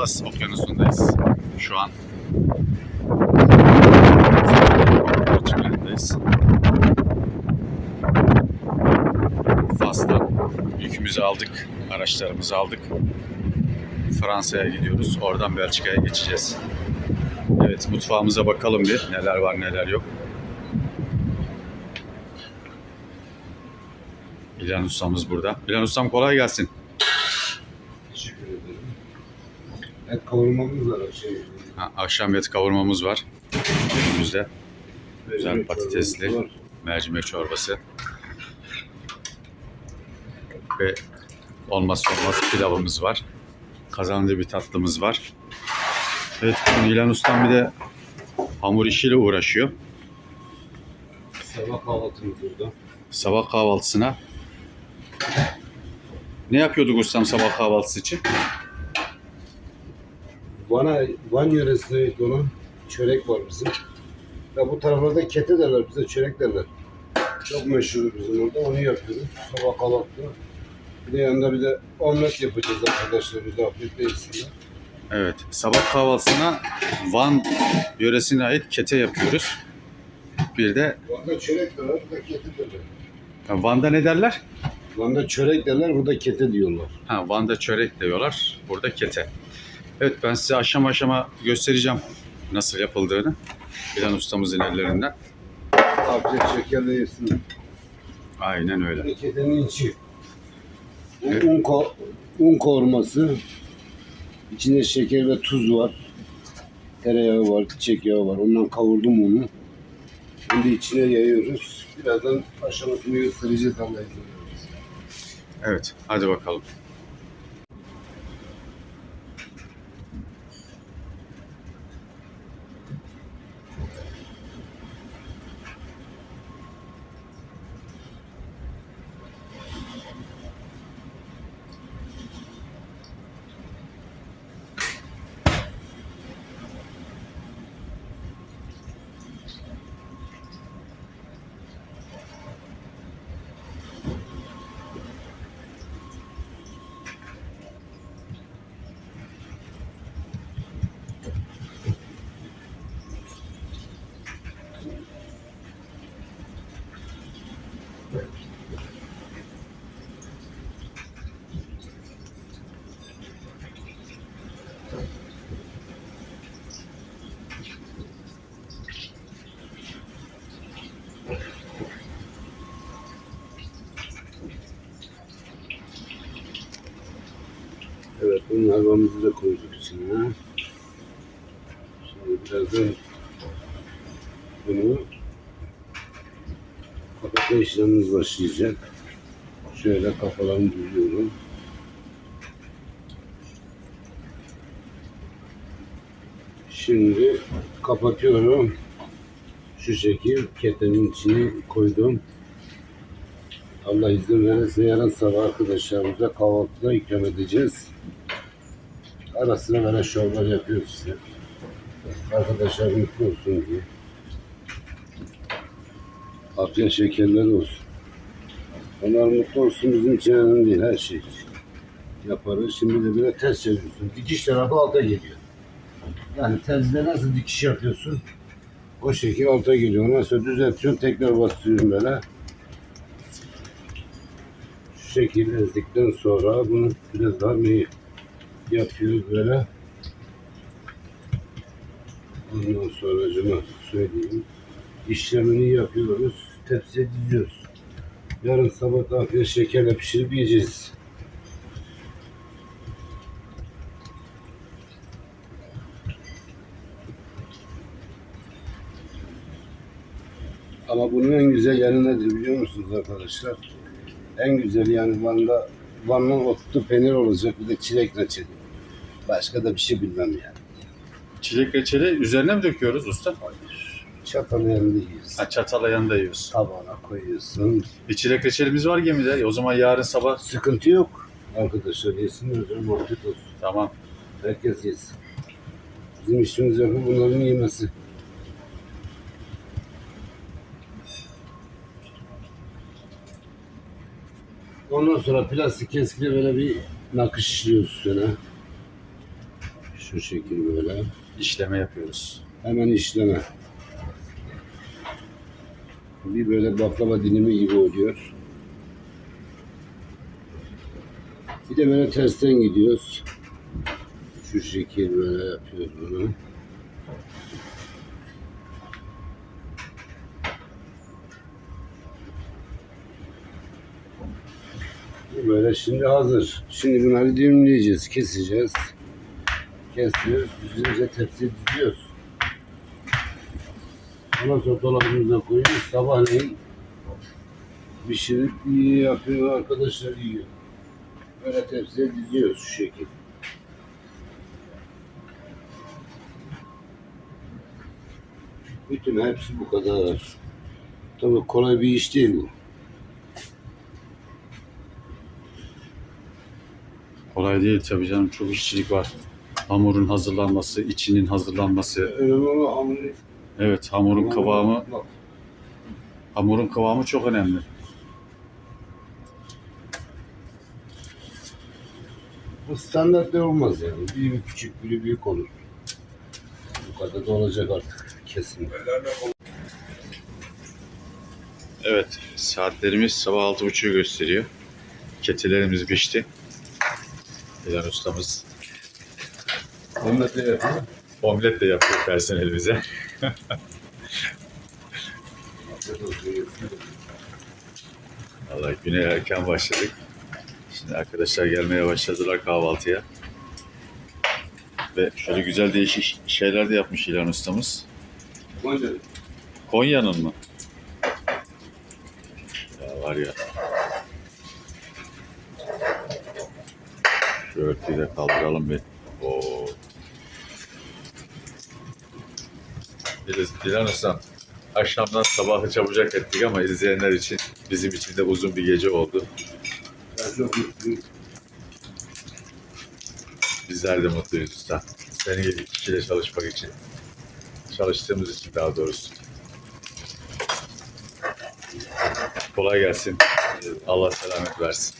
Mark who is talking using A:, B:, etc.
A: Atlas Okyanusu'ndayız şu an. Açıklarındayız. Fas'tan yükümüzü aldık, araçlarımızı aldık. Fransa'ya gidiyoruz. Oradan Belçika'ya geçeceğiz. Evet, mutfağımıza bakalım bir. Neler var, neler yok. İlhan ustamız burada. İlhan ustam kolay gelsin.
B: Et kavurmamız var şey.
A: Ha, akşam et kavurmamız var. Önümüzde Güzel patatesli. mercimek çorbası. Ve olmazsa olmaz pilavımız var. Kazanlı bir tatlımız var. Evet, bugün İlhan Ustam bir de hamur işiyle uğraşıyor.
B: Sabah kahvaltımız burada.
A: Sabah kahvaltısına ne yapıyorduk ustam sabah kahvaltısı için?
B: Van'a, Van yöresine ait olan çörek var bizim. Ya bu taraflarda kete derler, bize çörek derler. Çok meşhur bizim orada, onu yapıyoruz. Sabah kahvaltıda. Bir de yanında bir de omlet yapacağız arkadaşlarımıza afiyet yesinler.
A: Evet, sabah kahvaltısına Van yöresine ait kete yapıyoruz. Bir de
B: Van'da çörek derler, burada kete derler.
A: ha, Van'da ne derler?
B: Van'da çörek derler, burada kete diyorlar.
A: Ha, Van'da çörek diyorlar, burada kete. Evet, ben size aşama aşama göstereceğim nasıl yapıldığını. Bilen ustamızın ellerinden.
B: Afiyet şekerle yesinler.
A: Aynen öyle.
B: Bir ketenin içi.
A: Evet.
B: un, ko- un kavurması. İçinde şeker ve tuz var. Tereyağı var, çiçek yağı var. Ondan kavurdum unu. Şimdi içine yayıyoruz. Birazdan aşamasını göstereceğiz verirse.
A: Evet, hadi bakalım.
B: Evet, bunun helvamızı da koyduk içine. Şimdi birazdan bunu kapatma işlemimiz başlayacak. Şöyle kafalarını düzüyorum. Şimdi kapatıyorum. Şu şekil ketenin içine koydum. Allah izin verirse yarın sabah arkadaşlarımıza kahvaltıda ikram edeceğiz. Ara sıra böyle şovlar yapıyoruz size. Arkadaşlar mutlu olsun diye. Afiyet şekerler olsun. Onlar mutlu olsun bizim için önemli değil her şey. Yaparız. Şimdi de böyle ters çeviriyorsun. Dikiş tarafı alta geliyor. Yani terzide nasıl dikiş yapıyorsun? O şekil alta geliyor. Ondan sonra düzeltiyorsun. Tekrar bastırıyorum böyle. Şu şekil ezdikten sonra bunu biraz daha meyil yapıyoruz böyle. Ondan sonra acıma söyleyeyim. İşlemini yapıyoruz. Tepsiye diziyoruz. Yarın sabah afiyet şekerle pişirip yiyeceğiz. Ama bunun en güzel yanı nedir biliyor musunuz arkadaşlar? En güzel yani Van'da Van'ın otlu peynir olacak bir de çilek reçeli. Başka da bir şey bilmem yani.
A: Çilek reçeli üzerine mi döküyoruz usta?
B: Çatalı yanında yiyorsun.
A: Ha, çatala yanında yiyoruz.
B: Tabağına koyuyorsun.
A: Bir çilek reçelimiz var gemide. E, O zaman yarın sabah
B: Sıkıntı yok. Arkadaşlar yesinler canım afiyet olsun.
A: tamam.
B: Herkes yesin. Bizim işimiz yapıp bunların yemesi. Ondan sonra plastik keskiyle böyle bir nakış işliyoruz üstüne. Şu şekil böyle.
A: işleme yapıyoruz.
B: Hemen işleme. Bir böyle baklava dilimi gibi oluyor. Bir de böyle tersten gidiyoruz. Şu şekil böyle yapıyoruz bunu. Böyle şimdi hazır. Şimdi bunları dilimleyeceğiz, keseceğiz. Kesiyoruz, düzgünce tepsiye diziyoruz. Ondan sonra dolabımıza koyuyoruz. Sabahleyin pişirip yapıyor arkadaşlar yiyor. Böyle tepsiye diziyoruz şu şekil. Bütün hepsi bu kadar. Tabii kolay bir iş değil bu.
A: Kolay değil tabii canım. Çok işçilik var. Hamurun hazırlanması, içinin hazırlanması.
B: Hamuru.
A: Evet hamurun kıvamı, hamurun kıvamı çok önemli.
B: Bu standartlar olmaz yani. Biri bir küçük, biri büyük olur. Bu kadar da olacak artık kesin.
A: Evet saatlerimiz sabah altı buçuğu gösteriyor. Ketilerimiz pişti. Dilan ustamız
B: Onlar da yapıyor.
A: omlet de yapıyor personelimize. Vallahi güne erken başladık. Şimdi arkadaşlar gelmeye başladılar kahvaltıya. Ve şöyle güzel değişik şeyler de yapmış İlhan ustamız.
B: Konya.
A: Konya'nın mı? Ya var ya. Şu örtüyü de kaldıralım bir. Oo. Dil- Dilan Ustam, akşamdan sabahı çabucak ettik ama izleyenler için bizim için de uzun bir gece oldu. Bizler de mutluyuz usta. Senin gibi kişiyle çalışmak için. Çalıştığımız için daha doğrusu. Kolay gelsin. Allah selamet versin.